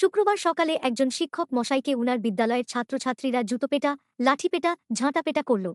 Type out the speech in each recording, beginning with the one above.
শুক্রবার সকালে একজন শিক্ষক মশাইকে উনার বিদ্যালয়ের ছাত্রছাত্রীরা জুতোপেটা, লাঠিপেটা, ঝাঁটাপেটা করল।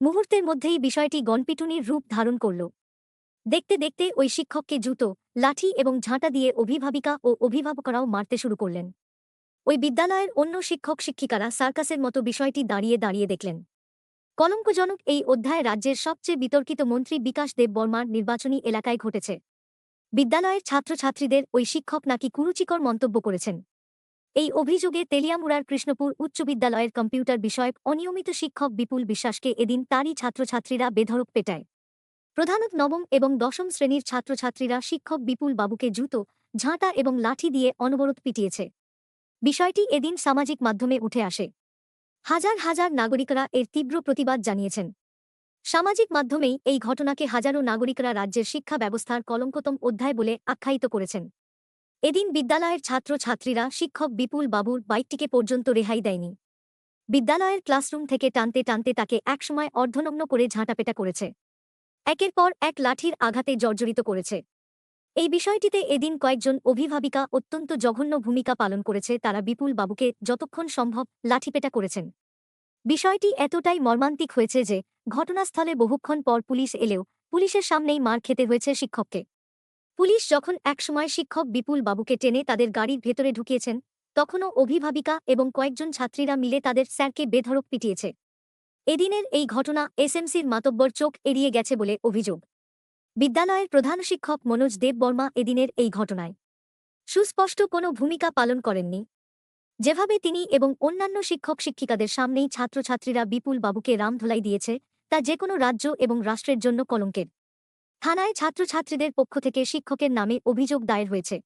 মুহূর্তের মধ্যেই বিষয়টি গণপিটুনির রূপ ধারণ করল। দেখতে দেখতে ওই শিক্ষককে জুতো, লাঠি এবং ঝাঁটা দিয়ে অভিভাবিকা ও অভিভাবকরাও মারতে শুরু করলেন। ওই বিদ্যালয়ের অন্য শিক্ষক শিক্ষিকারা সার্কাসের মতো বিষয়টি দাঁড়িয়ে দাঁড়িয়ে দেখলেন। কলঙ্কজনক এই অধ্যায় রাজ্যের সবচেয়ে বিতর্কিত মন্ত্রী বিকাশ দেব বর্মার নির্বাচনী এলাকায় ঘটেছে। বিদ্যালয়ের ছাত্রছাত্রীদের ওই শিক্ষক নাকি কুরুচিকর মন্তব্য করেছেন। এই অভিযোগে তেলিয়ামুড়ার কৃষ্ণপুর উচ্চ বিদ্যালয়ের কম্পিউটার বিষয়ক অনিয়মিত শিক্ষক বিপুল বিশ্বাসকে এদিন তারই ছাত্রছাত্রীরা বেধড়ক পেটায়। প্রধানত নবম এবং দশম শ্রেণির ছাত্রছাত্রীরা শিক্ষক বিপুল বাবুকে জুতো, ঝাঁটা এবং লাঠি দিয়ে অনবরত পিটিয়েছে। বিষয়টি এদিন সামাজিক মাধ্যমে উঠে আসে। হাজার হাজার নাগরিকরা এর তীব্র প্রতিবাদ জানিয়েছেন। সামাজিক মাধ্যমেই এই ঘটনাকে হাজারো নাগরিকরা রাজ্যের শিক্ষা ব্যবস্থার কলঙ্কতম অধ্যায় বলে আখ্যায়িত করেছেন। এদিন বিদ্যালয়ের ছাত্রছাত্রীরা শিক্ষক বিপুল বাবুর বাইকটিকে পর্যন্ত রেহাই দেয়নি। বিদ্যালয়ের ক্লাসরুম থেকে টানতে টানতে তাকে একসময় অর্ধনগ্ন করে ঝাঁটাপেটা করেছে। একের পর এক লাঠির আঘাতে জর্জরিত করেছে। এই বিষয়টিতে এদিন কয়েকজন অভিভাবিকা অত্যন্ত জঘন্য ভূমিকা পালন করেছে তারা বিপুল বাবুকে যতক্ষণ সম্ভব লাঠিপেটা করেছেন। বিষয়টি এতটাই মর্মান্তিক হয়েছে যে ঘটনাস্থলে বহুক্ষণ পর পুলিশ এলেও পুলিশের সামনেই মার খেতে হয়েছে শিক্ষককে। পুলিশ যখন একসময় শিক্ষক বিপুল বাবুকে টেনে তাদের গাড়ির ভেতরে ঢুকিয়েছেন, তখনও অভিভাবিকা এবং কয়েকজন ছাত্রীরা মিলে তাদের স্যারকে বেধড়ক পিটিয়েছে। এদিনের এই ঘটনা এসএমসির মাতব্বর চোখ এড়িয়ে গেছে বলে অভিযোগ। বিদ্যালয়ের প্রধান শিক্ষক মনোজ দেব বর্মা এদিনের এই ঘটনায়। সুস্পষ্ট কোনো ভূমিকা পালন করেননি। যেভাবে তিনি এবং অন্যান্য শিক্ষক শিক্ষিকাদের সামনেই ছাত্রছাত্রীরা বিপুল বাবুকে রামধোলাই দিয়েছে তা যে কোনো রাজ্য এবং রাষ্ট্রের জন্য কলঙ্কের। থানায় ছাত্রছাত্রীদের পক্ষ থেকে শিক্ষকের নামে অভিযোগ দায়ের হয়েছে।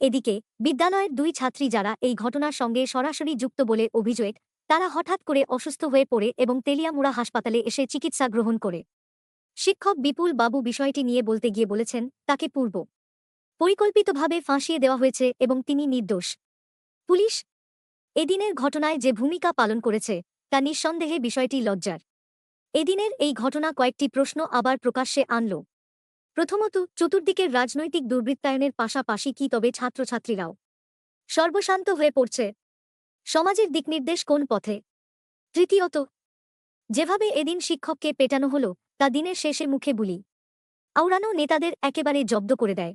এদিকে, বিদ্যালয়ের দুই ছাত্রী যারা এই ঘটনার সঙ্গে সরাসরি যুক্ত বলে অভিযোগ, তারা হঠাৎ করে অসুস্থ হয়ে পড়ে এবং তেলিয়ামুড়া হাসপাতালে এসে চিকিৎসা গ্রহণ করে। শিক্ষক বিপুল বাবু বিষয়টি নিয়ে বলতে গিয়ে বলেছেন, তাকে পূর্ব পরিকল্পিতভাবে ফাঁসিয়ে দেওয়া হয়েছে এবং তিনি নির্দোষ। পুলিশ এদিনের ঘটনায় যে ভূমিকা পালন করেছে, তা নিঃসন্দেহে বিষয়টি লজ্জার। এদিনের এই ঘটনা কয়েকটি প্রশ্ন আবার প্রকাশ্যে আনল। প্রথমত, চতুর্দিকের রাজনৈতিক দুর্বৃত্তায়নের পাশাপাশি কি তবে ছাত্রছাত্রীরাও? সর্বশান্ত হয়ে পড়ছে। সমাজের দিকনির্দেশ কোন পথে? তৃতীয়ত, যেভাবে এদিন শিক্ষককে পেটানো হল, তা দিনের শেষে মুখে বুলি। আওড়ানো নেতাদের একেবারে জব্দ করে দেয়।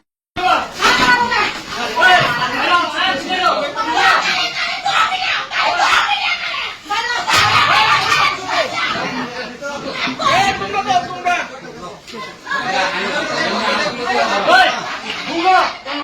喂龙哥